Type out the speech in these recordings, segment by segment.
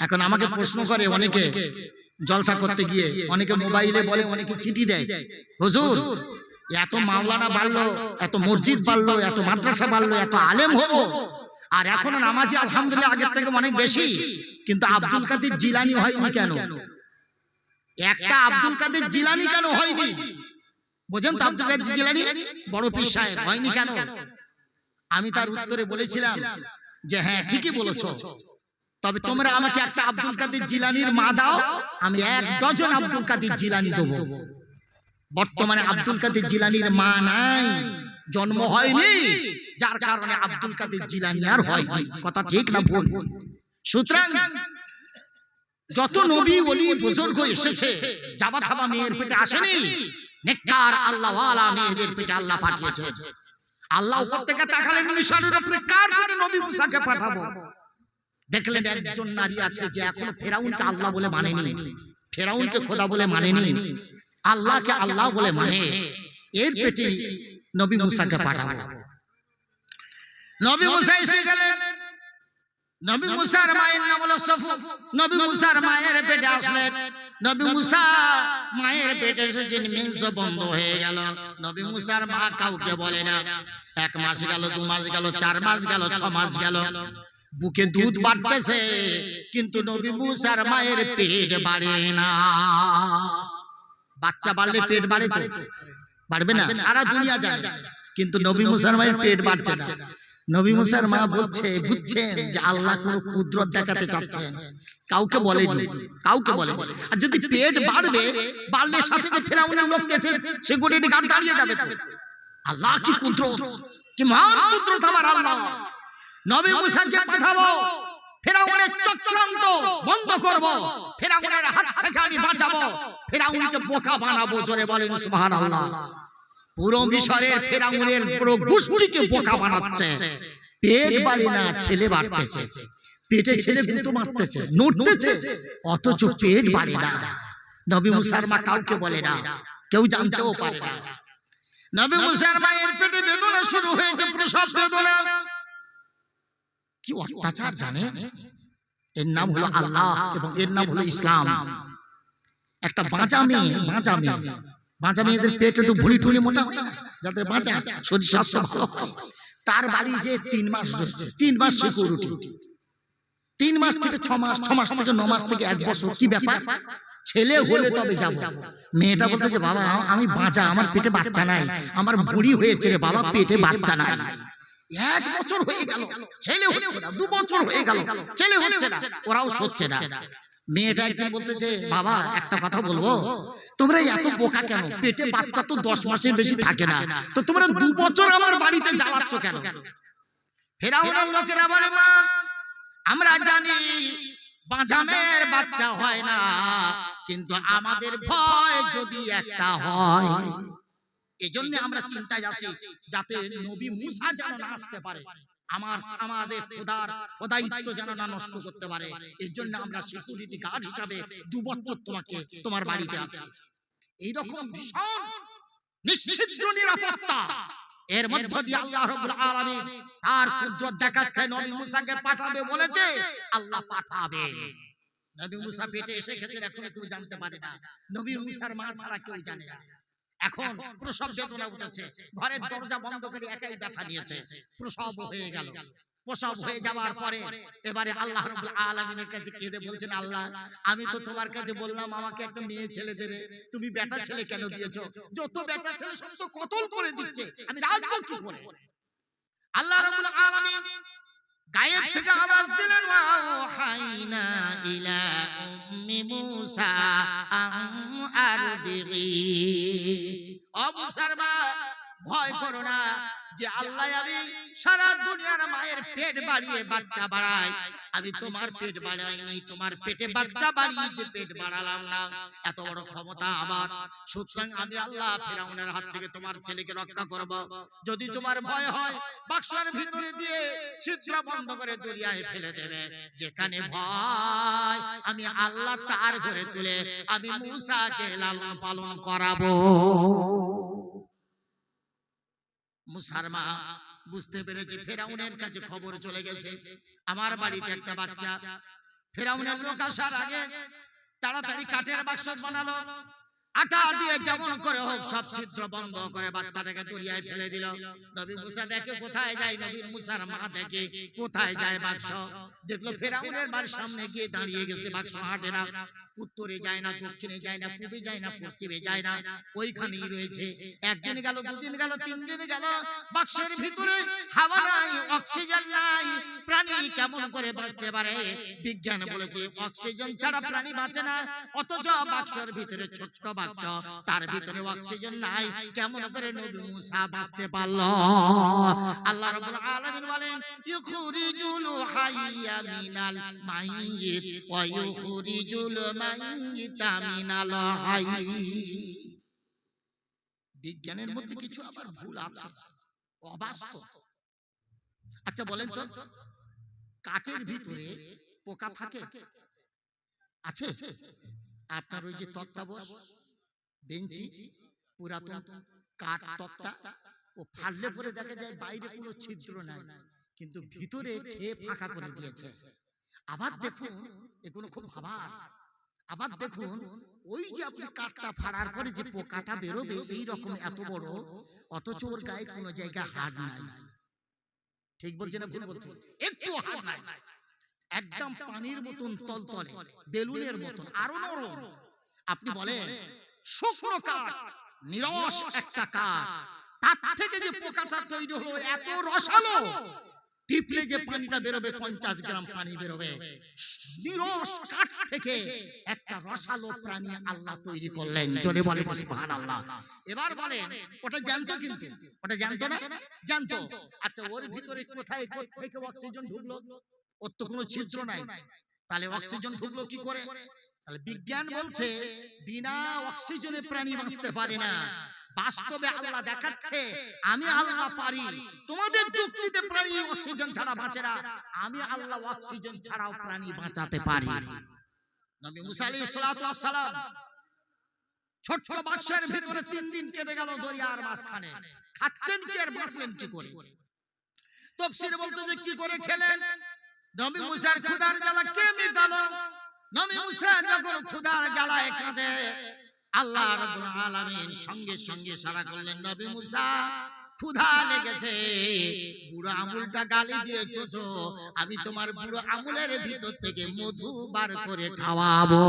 এখন আমাকে প্রশ্ন করে অনেকে জলসা করতে গিয়ে অনেকে মোবাইলে বলে অনেকে চিঠি দেয়। হুজুর এত মাওলানা বাড়লো এত মসজিদ বাড়লো এত মাদ্রাসা বাড়লো এত আলেম হলো আর এখনও নামাজি আলহামদুলিল্লাহ আগের থেকে অনেক বেশি কিন্তু আব্দুল কাদের জিলানি হয়নি কেন? একটা আব্দুল কাদের জিলানি কেন হয়নি? বোঝেন তো আব্দুল কাদের জিলানি বড় পীর সাহেব হয়নি কেন? আমি তার উত্তরে বলেছিলাম যে হ্যাঁ ঠিকই বলেছ তবে তোমরা আমাকে একটা আব্দুল কাদের জিলানির মা দাও আমি এক ডজন আব্দুল কাদের জিলানি দেবো। বর্তমানে আব্দুল কাদের জিলানির মা নাই জন্ম হয়নি যার কারণে আব্দুল কাদের জিলানি আর হয়নি। কথা ঠিক না ভুল? সুতরাং যত নবী ওলি বুজুর্গ এসেছে জাবা থাবা মেয়ের পেটে আসেনি নেককার আল্লাহ ওয়ালা মেয়েদের পেটে আল্লাহ পাঠিয়েছে। আল্লাহ উপর থেকে তাকালেন মিশরের উপরে কার পেটে নবী মুসাকে পাঠাবো। দেখলেন একজন নারী আছে যে এখনও ফেরাউনকে আল্লাহ বলে মানেনি। ফেরাউনকে খোদা বলে মানেনি। আল্লাহকে আল্লাহ বলে মানে এর পেটে নবী মুসাকে পাঠাবো। নবী মুসা এসে গেলেন। নবী মুসার মায়ের নাম হলো সফু। নবী মুসার মায়ের পেটে আসলেন। নবী মুসা মায়ের পেটে এসেছেন মিংস বন্ধ হয়ে গেল। নবী মুসার মা কাউকে বলে না। এক মাস গেল দু মাস গেল চার মাস গেল ছ মাস গেল। বুকে দুধ বাড়তেছে কিন্তু নবী মুসার মায়ের পেট বাড়ে না। বাচ্চা বাড়লে পেট বাড়ে তো। বাড়বে না সারা দুনিয়া জানে। কিন্তু নবী মুসার মায়ের পেট বাড়ছে না। নবী মুসার মা বলছে বুঝছেন যে আল্লাহ কোন কুদরত দেখাতে চাচ্ছেন। কাউকে বলেনি কাউকে বলে আর যদি পেট বাড়বে বাড়লে সাথে ফেরাউনের লোক এসে সে গড়িয়ে গান দাঁড়িয়ে যাবে আল্লাহ কি কুদরত? কি মহান কুদরত আমার আল্লাহ। নবী মুসাকে পাঠাবো। ফেরাউনের চক্রান্ত বন্ধ করব। ফেরাউনের হাত থেকে আমি বাঁচাবো। ফেরাউনকে বোকা বানাবো জোরে বলেন সুবহানাল্লাহ। পুরো মিশরের ফেরাউনের পুরো গোষ্ঠীকে বোকা বানাচ্ছে। পেট বাড়ে না ছেলে বাড়তেছে। পেটে ছেলে গুঁতো মারতেছে নড়তেছে। অথচ পেট বাড়ে না। নবী মুসার মা কাউকে বলে না। কেউ জানতেও পারে না। নবী মুসার মায়ের পেটে বেদনা শুরু হয়েছে প্রসব বেদনা। কি অত্যাচার জানে? এর নাম হলো আল্লাহ এবং এর নাম হলো ইসলাম। একটা বাঁচা মেয়ে বাঁচা মেয়ে বাঁচা মেয়েদের পেট একটু ভুড়ি টুলি মোটা হয় না, যাদের বাঁচা শরীর স্বাস্থ্য ভালো। তার বাড়ি যে তিন মাস রয়েছে তিন মাস সিকিউরিটি তিন মাস থেকে ছ মাস ছ মাস থেকে ন মাস থেকে এক বছর কি ব্যাপার? ছেলে হলে তবে যাব। মেয়েটা বলতে যে বাবা আমি বাঁচা আমার পেটে বাচ্চা নাই। আমার বুড়ি হয়েছে রে বাবা পেটে বাচ্চা নাই। এক বছর হয়ে গেল। ছেলে হচ্ছে না দু বছর হয়ে গেল। ছেলে হচ্ছে না ওরাও সচ্ছে না। মেয়েটা একদিন বলতেছে বাবা একটা কথা বলব? তোমরা এত বোকা কেন? পেটে বাচ্চা তো দশ মাসের বেশি থাকে না। তো তোমরা দু বছর আমার বাড়িতে জ্বালাচ্ছ কেন? ফেরাউনের লোকেরা বলে মা আমরা জানি বাঁঝামের বাচ্চা হয় না কিন্তু আমাদের ভয় যদি একটা হয় এজন্য আমরা চিন্তায় আছি যাতে নবী মুসা যেন না আসতে পারে। আমার আমাদের খোদার খোদায়িত্ব যেন না নষ্ট করতে পারে। এর জন্য আমরা সিকিউরিটি গার্ড হিসাবে দু বছর তোমাকে তোমার বাড়িতে আছি। এইরকম ভীষণ নিশ্চিদ্র নিরাপত্তা এর মধ্য দিয়ে আল্লাহ রাব্বুল আলামিন তার কুদরত দেখাচ্ছে নবী মুসাকে পাঠাবে বলেছে আল্লাহ পাঠাবে। নবী মুসা পেটে এসে গেছেন এখন কেউ জানতে পারে না। নবী মুসার মা ছাড়া কেউ জানে না এখন প্রসব বেদনা উঠেছে। ঘরের দরজা বন্ধ করে একাই ব্যথা নিয়েছে। প্রসব হয়ে গেল। প্রসব হয়ে যাওয়ার পরে এবারে আল্লাহ রাব্বুল আলামিনের কাছে কেঁদে বলছেন আল্লাহ আমি তো তোমার কাছে বললাম আমাকে একটা মেয়ে ছেলে দেবে। তুমি বেটা ছেলে কেন দিয়েছ? যত বেটা ছেলে সব তো কতল করে দিচ্ছে। আমি রাখব কি করে আল্লাহ রাব্বুল আলামিন গায়েব থেকে আওয়াজ দিলেন ওয়াহাইনা ইলা উম্মি মুসা আম আরদিগি ও মুসার মা ভয় করো না যে আল্লাহ আমি সারা দুনিয়ার মায়ের পেট বাড়িয়ে বাচ্চা বাড়াই। আমি তোমার পেট বাড়াইনি তোমার পেটে বাচ্চা বাড়িয়ে যে পেট বাড়ালাম না এত বড় ক্ষমতা আমার। সুতরাং আমি আল্লাহ ফেরাউনের হাত থেকে তোমার ছেলেকে রক্ষা করব। যদি তোমার ভয় হয় বাক্সের ভিতরে দিয়ে ছিদ্র বন্ধ করে দরিয়ায় ফেলে দেবে। যেখানে ভয় আমি আল্লাহ তার ঘরে তুলে আমি মুসাকে লালন পালন করাবো মুসার মা বুঝতে পেরেছে, ফেরাউনের কাছে খবর চলে গেছে। আমার বাড়িতে একটা বাচ্চা, ফেরাউনের লোক আসার আগে তাড়াতাড়ি কাঠের বাক্স বানালো। আটা দিয়ে যেমন করে হোক সব ছিদ্র বন্ধ করে বাচ্চাটাকে দরিয়ায় ফেলে দিল। নবী মুসা দেখে কোথায় যায়? নবী মুসার মা দেখে কোথায় যায় বাক্স? দেখল ফেরাউনের বাড়ির সামনে গিয়ে দাঁড়িয়ে গেছে বাক্স হাঁটে না। উত্তরে যায় না, দক্ষিণে যায় না, পূবে যায় না, পশ্চিমে যায় না, ওইখানেই রয়েছে। একদিন গেল, দুদিন গেল তিন দিন গেল, বাক্সের ভিতরে হাওয়া নাই, অক্সিজেন নাই, প্রাণী কেমন করে বাঁচতে পারে? বিজ্ঞান বলেছে, অক্সিজেন ছাড়া প্রাণী বাঁচে না, অথচ বাক্সের ভিতরে ছোট্ট বাক্স, তার ভিতরে অক্সিজেন নাই, কেমন করে নবী মুসা বাঁচতে পারল? আল্লাহ রাব্বুল আলামিন বলেন, ইউখরিজুল হাইয়া মিনাল মাইয়িত, ওয়া ইউখরিজুল বিজ্ঞানের মধ্যে কিছু আবার ভুল আছে। অবাস্তব। আচ্ছা বলেন তো, কাঠের ভিতরে পোকা থাকে? আছে? আপনার ওই যে তক্তাবশ বেঞ্চি, পুরাতন কাঠ তক্তা, ও ফাড়লে পরে দেখা যায় বাইরে কোনো ছিদ্র নাই, কিন্তু ভিতরে খেয়ে ফাঁকা করে দিয়েছে। আবার দেখুন, এগুলো খুব ভাবার। আবার দেখুন ওই যে আপনি কাঠটা ফাড়ার পরে যে পোকাটা বেরোবে এই রকম এত বড় অথচ ওর গায়ে কোনো জায়গা হাড় নাই। ঠিক বলছে না ভুল বলছে? একটু হাড় নাই। একদম পানির মতন তলতলে বেলুনের মতন আরও নরম। আপনি বলেন শুকনো কাঠ নিরস একটা কাঠ তার থেকে যে পোকাটা তৈরি হলো এত রসালো। টিপলে যে পানিটা বেরোবে পঞ্চাশ গ্রাম পানি বেরোবে। নিরস কাঠ থেকে একটা রসালো প্রাণী আল্লাহ তৈরি করলেন। জোরে বলে সুবহান আল্লাহ এবার বলেন ওটা জানতো কিন্তু? ওটা জানতো না? জানতো আচ্ছা ওর ভিতরে কোথায় থেকে অক্সিজেন ঢুকলো? ওর তো কোনো ছিদ্র নাই। তাহলে অক্সিজেন ঢুকলো কি করে? তাহলে বিজ্ঞান বলছে বিনা অক্সিজেনে প্রাণী বাঁচতে পারে না। বাস্তবে আল্লাহ দেখাচ্ছে আমি আল্লাহ পারি। তোমাদের যুক্তিতে প্রাণী অক্সিজেন ছাড়া বাঁচে না। আমি আল্লাহ অক্সিজেন ছাড়াও প্রাণী বাঁচাতে পারি। নবী মুসা আলাইহিস সালাতু ওয়াস সালাম। ছোট্ট বাক্সের ভিতরে তিন দিন কেটে গেল দরিয়ার মাঝখানে। খাচ্ছেন কি আর বাঁচলেন কি করে? তফসির বলতে যে কি করে খেলেন? নবী মুসার ক্ষুধার জ্বালা কে মিটালো? নবী মুসা যখন ক্ষুধার জ্বালায় কাঁদে আল্লাহ রাব্বুল আলামিন সঙ্গে সঙ্গে সারা করলেন নবী মুসা। ক্ষুধা লেগেছে। বুড়ো আঙুলটা গালি দিয়েছ আমি তোমার বুড়ো আঙুলের ভিতর থেকে মধু বার করে খাওয়াবো।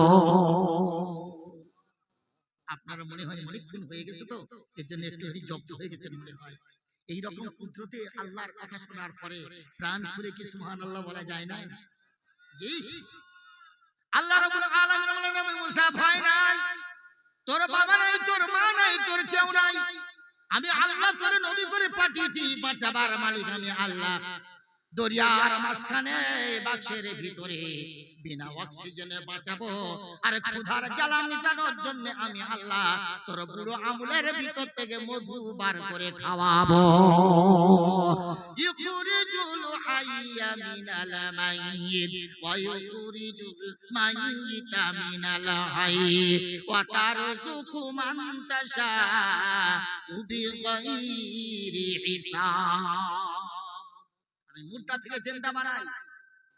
আপনার মনে হয় অনেকক্ষণ হয়ে গেছে তো? এর জন্য একটু জব্দ হয়ে গেছেন মনে হয়। এইরকম কুদরতে আল্লাহর কথা শোনার পরে প্রাণ খুলে কি সুবহান আল্লাহ বলা যায় না? জি। আল্লাহ রাব্বুল আলামিন বলেন নবী মুসা ভয় নাই। তোর বাবা নাই তোর মা নাই তোর কেউ নাই। আমি আল্লাহ তোর নবী করে পাঠিয়েছি বাঁচাবার মালিক আমি আল্লাহ। দরিয়ার মাঝখানে বাক্সের ভিতরে বিনা অক্সিজেনে বাঁচাবো। আর ক্ষুধার জ্বালা মিটানোর জন্য আমি আল্লাহ তোর বুড়ো আমুলের ভিতর থেকে মধু বার করে খাওয়াবো। ইখরিজুল হাইয়া মিনাল মাইয়িত ওয়া ইখরিজুল মাইয়িতা মিনাল হাই ওয়া তারযুকু মান তাশা বিগাইরি হিসাব। আমি মুর্দা থেকে জেন্দা বানাই।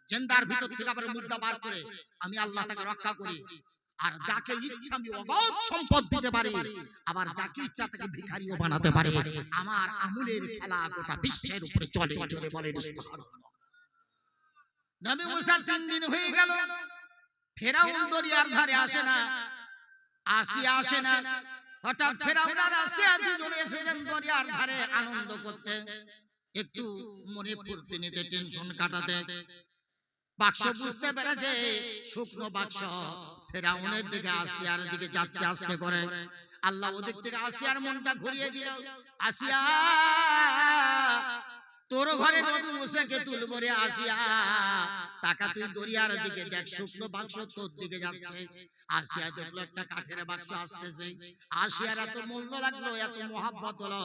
জেন্দার ভিতর থেকে আবার মুর্দা বার করে আমি আল্লাহ তাকে রক্ষা করি। আর যাকে ইচ্ছা আমি অগাধ সম্পদ দিতে পারি আবার যাকে ইচ্ছা তাকে ভিখারিও বানাতে পারি। আমার আমুলের খেলা গোটা বিশ্বের উপরে চলে। চলে বলে নবী মুসা তিন দিন হয়ে গেল। ফেরাউন দরিয়ার ধারে আসে না। আসিয়া আসে না। হঠাৎ ফেরাউন আর আসিয়া দুজনে এসেছেন দরিয়ার ধারে আনন্দ করতে। একটু মনে পড়তে নিতে টেনশন কাটাতে। বাক্স বুঝতে পেরেছে শুকনো বাক্স ফেরাউনের দিকে আসিয়ার দিকে যাচ্ছে আসতে করে আল্লাহ ওদিক থেকে আসিয়ার মনটা ঘুরিয়ে দিল। আসিয়া তোর ঘরে নবী মুসাকে তুলবো রে আসিয়া। টাকা তুই দরিয়ার দিকে দেখ শুকনো বাক্স তোর দিকে যাচ্ছে। আসিয়া দেখল একটা কাঠের বাক্স আসতেছে। আসিয়ার এত মূল্য লাগল এত মহাব্বত হলো।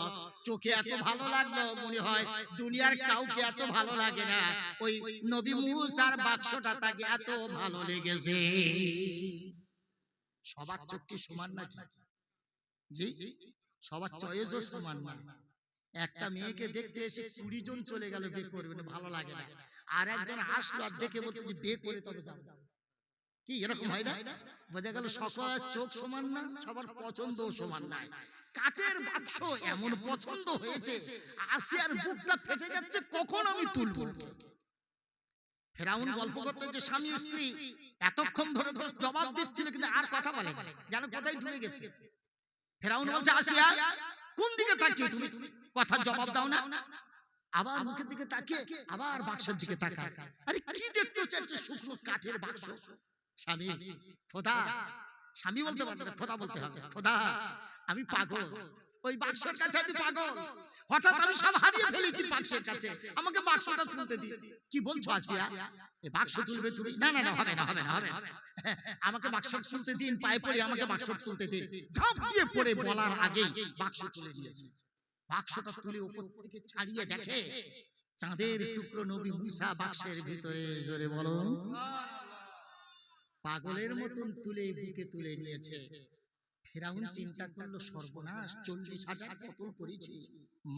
চোখে এত ভালো লাগল মনে হয় দুনিয়ার কাউকে এত ভালো লাগে না। ওই নবী মুসার বাক্সটা তাকে এত ভালো লেগেছে। সবার চোখটি সমান নাকি? জি সবার চয়েসও সমান না। একটা মেয়েকে দেখতে এসে কুড়ি জন চলে গেল বিয়ে করবে না ভালো লাগে না। আর একজন আসলো আর দেখে বলতে যে বিয়ে করে তবে যাব। কি এরকম হয় না? বোঝা গেল সকলের চোখ সমান না সবার পছন্দ সমান নাই। কাঠের বাক্স এমন পছন্দ হয়েছে আসিয়ার বুকটা ফেটে যাচ্ছে কখন আমি তুলবো ফেরাউন গল্প করতে যে স্বামী স্ত্রী এতক্ষণ ধরে তো জবাব দিচ্ছিল কিন্তু আর কথা বলে যেন কোথায় ঢুকে গেছে? ফেরাউন বলছে আসিয়া কোন দিকে তাকিয়ে তুমি? কথার জবাব দাও না। আবার মুখের দিকে তাকিয়ে আবার বাক্সের দিকে তাকায়। আরে কি দেখতে হচ্ছে একটা শুকনো কাঠের বাক্স? স্বামী খোদা স্বামী বলতে পারবে না খোদা বলতে হবে। খোদা আমি পাগল। ওই বাক্সের কাছে আমি পাগল। হঠাৎ আমি সব হারিয়ে ফেলেছি বাক্সের কাছে। আমাকে বাক্সটা তুলতে দি কি বলছো আসিয়া? এই বাক্স তুলবে তুমি? না না না হবে না হবে না হবে আমাকে বাক্স তুলতে দিন পায়ে পড়ে আমাকে বাক্স তুলতে দিন। ঝাঁপ দিয়ে পড়ে বলার আগেই বাক্স তুলে দিয়েছে বাক্সটা তুলে উপর থেকে ছাড়িয়ে দেখে চাঁদের টুকরো নবী মুসা বাক্সের ভিতরে জোরে বলো পাগলের মতন তুলে বুকে তুলে নিয়েছে। ফেরাউন চিন্তা করল সর্বনাশ চল্লিশ হাজার কতল করেছি?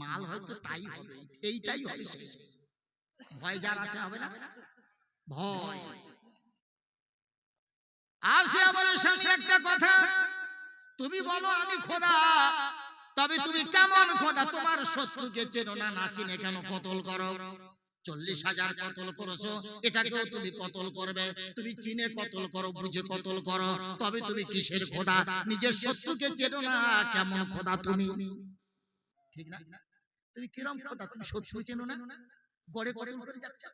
মাল হয়তো তাই হবে এইটাই হবে শেষ। ভয় যার আছে হবে না ভয়। আর সে স্বামী একটা কথা তুমি বলো আমি খোদা তবে তুমি খোদা তোমার শত্রুকে চেনো না না চিনে কেন কতল করো? চল্লিশ হাজার কতল করেছ, এটাকেও তুমি কতল করবে? তুমি চিনে কতল করো, বুঝে কতল করো? তবে তুমি কিসের খোদা? নিজের শত্রুকে চেনো না, কেমন খোদা তুমি? ঠিক না? তুমি কিরম খোদা? তুমি শত্রু চেনো না? গড়ে কতল করে যাচ্ছে?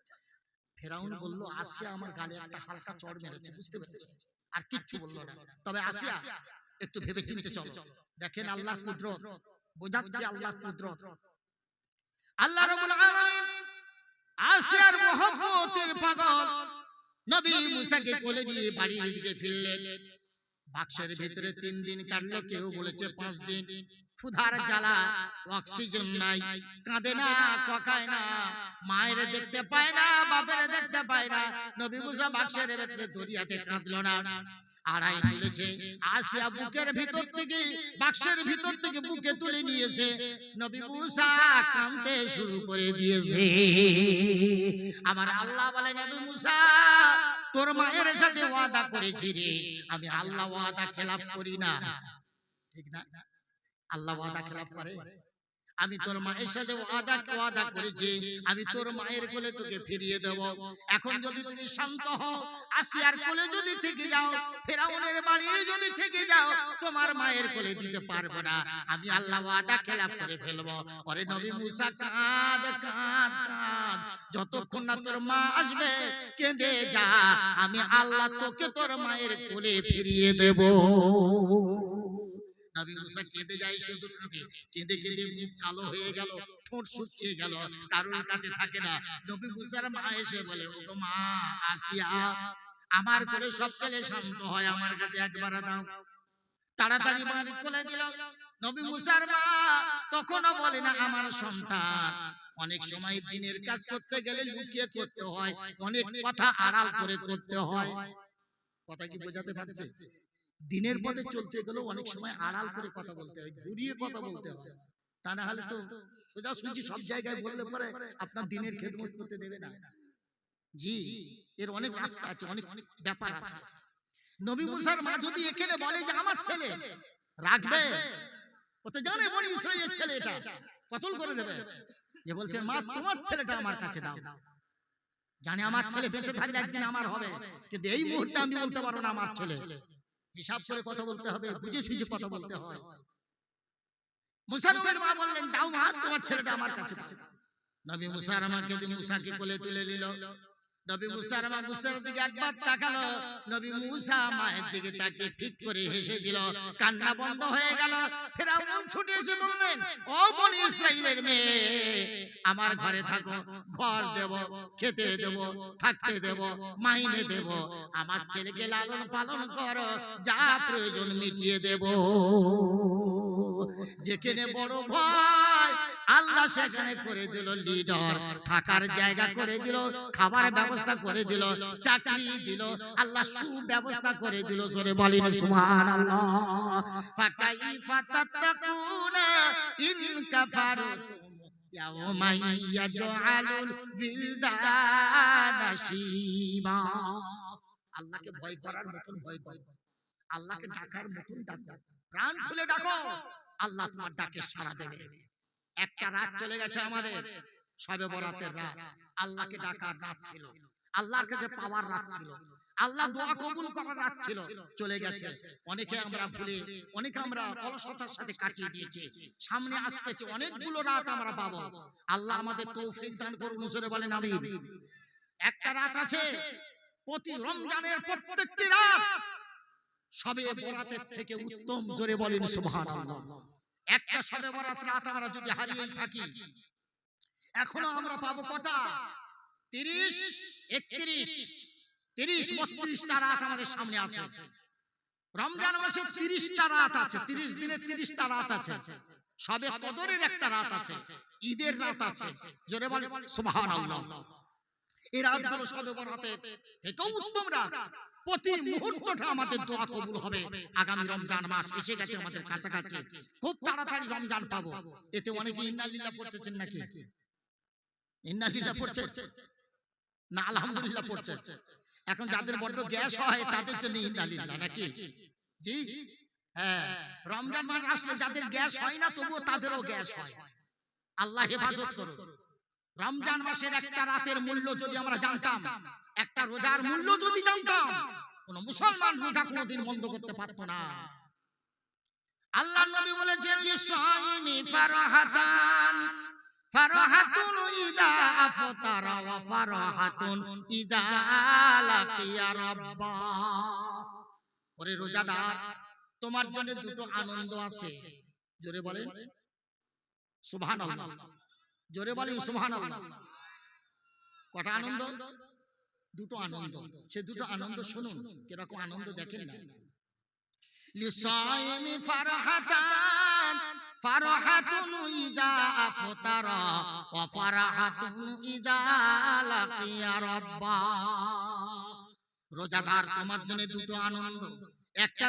ফেরাউন বলল, আসিয়া আমার গালে একটা হালকা চড় মেরেছে, বুঝতে পেরেছে? আর কিচ্ছু বলল না। তবে আসিয়া, একটু ভেবে চিনতে চলো। দেখেন আল্লাহ কুদরত। বোঝাচ্ছে আল্লাহ কুদরত। আল্লাহ রাব্বুল আলামিন আসিয়ার মহব্বতের পাগল নবী মুসাকে কোলে নিয়ে বাড়ির দিকে ফিরলেন। বাক্সের ভিতরে তিন দিন কাটলো কেউ বলেছে পাঁচ দিন। ক্ষুধার জ্বালা অক্সিজেন নাই কাঁদে না ককায় না মায়ের দেখতে পায় না বাপের দেখতে পায় না। নবী মুসা বাক্সের ভেতরে দরিয়াতে কাঁদলো না। আড়াই তুলেছে। আসিয়া বুকের ভিতর থেকে বাক্সের ভিতর থেকে বুকে তুলে নিয়েছে। নবী মুসা কাঁদতে শুরু করে দিয়েছে। আমার আল্লাহ বলে নবী মুসা তোর মায়ের সাথে ওয়াদা করেছি রে। আমি আল্লাহ ওয়াদা খেলাপ করি না। ঠিক না? আল্লাহ ওয়াদা খেলাপ করে। আমি তোর মায়ের সাথে ওয়াদা ওয়াদা করেছি। আমি তোর মায়ের কোলে তোকে ফিরিয়ে দেব। এখন যদি তুমি শান্ত হও আসিয়ার কোলে যদি থেকে যাও ফেরাউনের বাড়ি যদি থেকে যাও তোমার মায়ের কোলে দিতে পারব না। আমি আল্লাহ ওয়াদা খেলাপ করে ফেলব। ওরে নবী মুসা কাঁদ কাঁদ কাঁদ যতক্ষণ না তোর মা আসবে কেঁদে যা। আমি আল্লাহ তোকে তোর মায়ের কোলে ফিরিয়ে দেব। নবী মুসা কেঁদে যায় শুধু কাঁদে কেঁদে কেঁদে মুখ কালো হয়ে গেল, ঠোঁট শুকিয়ে গেল, কারোর কাছে থাকে না। নবী মুসার মা এসে বলে, ও মা, আসিয়া, আমার কোলে সব ছেলে শান্ত হয়, আমার কাছে একবার দাও। তাড়াতাড়ি মার কোলে দিল। নবী মুসার মা তখনও বলে না, আমার সন্তান। অনেক সময় দিনের কাজ করতে গেলে লুকিয়ে করতে হয়, অনেক কথা আড়াল করে করতে হয়। কথা কি বোঝাতে পারছে? দিনের পথে চলতে গেলেও অনেক সময় আড়াল করে কথা বলতে হয় ঘুরিয়ে কথা বলতে হয়। তা না হলে তো সোজাসুজি সব জায়গায় বললে পরে আপনার দিনের খেদমত করতে দেবে না। জি এর অনেক রাস্তা আছে অনেক অনেক ব্যাপার আছে। নবী মুসার মা যদি এখানে বলে যে আমার ছেলে রাখবে? ও তো জানে বনি ইসরায়েলের ছেলে এটা কতল করে দেবে? যে বলছেন মা তোমার ছেলেটা আমার কাছে দাও। জানে আমার ছেলে বেঁচে থাকলে একদিন আমার হবে। কিন্তু এই মুহূর্তে আমি বলতে পারব না আমার ছেলে হিসাব করে কথা বলতে হবে বুঝে সুঝে কথা বলতে হয়। মুসারুমের মা বললেন দাও মা তোমার ছেলেটা আমার কাছে নবী মুসার আমাকে মুসাকে কোলে তুলে নিল নবী মুসার মা মুসার দিকে একবার তাকালো। নবী মুসা মায়ের দিকে তাকে ঠিক করে হেসে দিল। কান্না বন্ধ হয়ে গেল। ফেরাউন ছুটে এসে বললেন ও বনি ইসরাইলের মেয়ে আমার ঘরে থাকো ঘর দেব খেতে দেব থাকতে দেব মাইনে দেব। আমার ছেলেকে লালন পালন করো যা প্রয়োজন মিটিয়ে দেব। যেখানে বড় ভয় আল্লাহ সেখানে করে দিল লিডার থাকার জায়গা করে দিল খাবার ব্যবস্থা করে দিল চাকরি দিল আল্লাহ সুব্যবস্থা করে দিল সরে বলেন সুবহানাল্লাহ। ফাকাইফা তাত্তাকুনা ইন কাফারতুম ইয়াউমা ইয়াজআলুল বিলদানা শিবা আল্লাহকে ভয় করার মতন ভয় করো আল্লাহকে ডাকার মতন ডাকো। প্রাণ খুলে ডাকো। আল্লাহ তোমার ডাকে সাড়া দেবে। একটা রাত চলে গেছে আমাদের। সবে বরাতের রাত। আল্লাহকে ডাকার রাত ছিল। আল্লাহর কাছে পাওয়ার রাত ছিল। আল্লাহ দোয়া কবুল করার রাত ছিল। চলে গেছে। অনেকে আমরা ভুলে অনেকে আমরা অলসতার সাথে কাটিয়ে দিয়েছি। সামনে আসতেছে অনেকগুলো রাত আমরা পাবো। আল্লাহ আমাদের তৌফিক দান করুন হুজুরে বলেন আমি একটা রাত আছে। প্রতি রমজানের প্রত্যেকটি রাত সবে বরাতের থেকে উত্তম জোরে বলেন সুবহানাল্লাহ। একটা সবে বরাত রাত আমরা যদি হারিয়ে থাকি এখনও আমরা পাবো কটা? তিরিশ একত্রিশ তিরিশ বত্রিশটা রাত আমাদের সামনে আছে। রমজান মাসে তিরিশটা রাত আছে তিরিশ দিনে তিরিশটা রাত আছে। সবে কদরের একটা রাত আছে। ঈদের রাত আছে। জোরে বলে আল্লাহ এই রাতগুলো সবে বরাতের থেকেও উত্তম রাত। প্রতি মুহূর্তটা আমাদের দোয়া কবুল হবে। আগামী রমজান মাস এসে গেছে আমাদের কাছাকাছি। খুব তাড়াতাড়ি রমজান পাবো। এতে অনেকে ইন্নালিল্লাহ পড়তেছেন নাকি? ইন্নালিল্লাহ পড়ছে? না আলহামদুলিল্লাহ পড়ছে। এখন যাদের বড্ড গ্যাস হয় তাদের জন্য ইন্নালিল্লাহ নাকি? জি। হ্যাঁ রমজান মাস আসলে যাদের গ্যাস হয় না তবুও তাদেরও গ্যাস হয়। আল্লাহ হেফাজত করুন। রমজান মাসের একটা রাতের মূল্য যদি আমরা জানতাম একটা রোজার মূল্য যদি জানতাম, কোন মুসলমান রোজা কোনোদিন বন্ধ করতে পারতো না। আল্লাহ নবী বলেছেন ফারাহাতান, ফারাহাতুন ইদা আফতারা ওয়া ফারাহাতুন ইদা লাকিয়া রাব্বা। ওরে রোজাদার, তোমার জন্য দুটো আনন্দ আছে। জোরে বলেন। সুবহানাল্লাহ। জোরে বলেন সুবহানাল্লাহ। কটা আনন্দ? দুটো আনন্দ। সে দুটো আনন্দ শুনুন কীরকম আনন্দ দেখেন না। লিসাইমি ফারহাতান ফারহাতুন ইদা আফতারা ওয়া ফারহাতুন ইদা লাকিয়া রাব্বা। রোজাদার তোমার জন্য দুটো আনন্দ। একটা